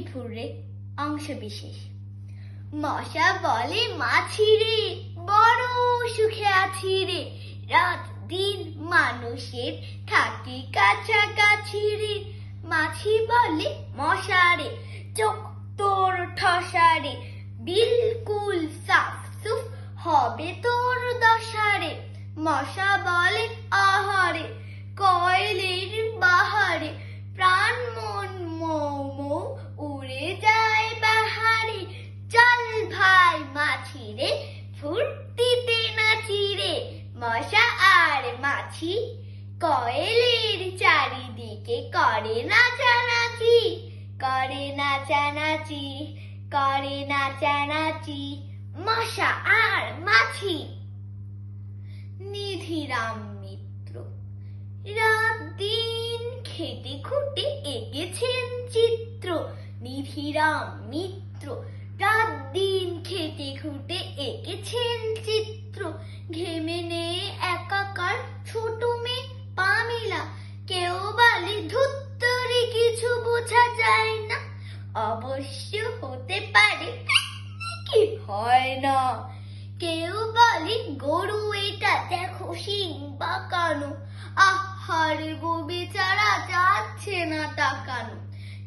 ঘুরে অংশ বিশেষ মশা বলে মাছি রে, বড় সুখে আছি রে। রাত দিন মানুষের থাকি কাছাকাছি রে। মাছি বলে মশারে চোখ তোর ঠসারে বিলকুল সাফ সুফ হবে তোর দশারে মশা বলে ফুর্তিতে নাচি রে, মশা আর মাছি। কয়েলের চারিদিকে করে নাচানাচি করে নাচানাচি করে নাচানাচি, মশা আর মাছি। নিধিরাম মিত্র, রাত দিন খেটে খুঁটে এঁকেছেন চিত্র। নিধিরাম মিত্র, রাত দিন খেটে খুঁটে এঁকেছেন চিত্র। ঘেমে নে একাকার ছোট মেয়ে পামিলা। কেউ বলে, ধুত্তরে কিছু বোঝা যায় না। অবশ্য হতে পারে, কি হয় না? কেউ বলে, গরু এটা দেখো সিং বাঁকানো আহারে গো বেচারা যাচ্ছে না তাকানো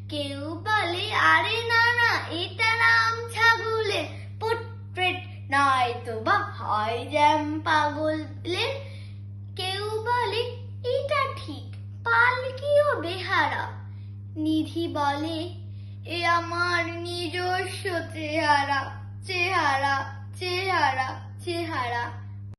কেউ বলে আরে না না এটা নাম ছাগলের পোট্রেট নয় তো বা হয় জ্যাম পাগলের কেউ বলে, এটা ঠিক পালকিও বেহারা। নিধি বলে, এ আমার নিজস্ব চেহারা চেহারা চেহারা চেহারা।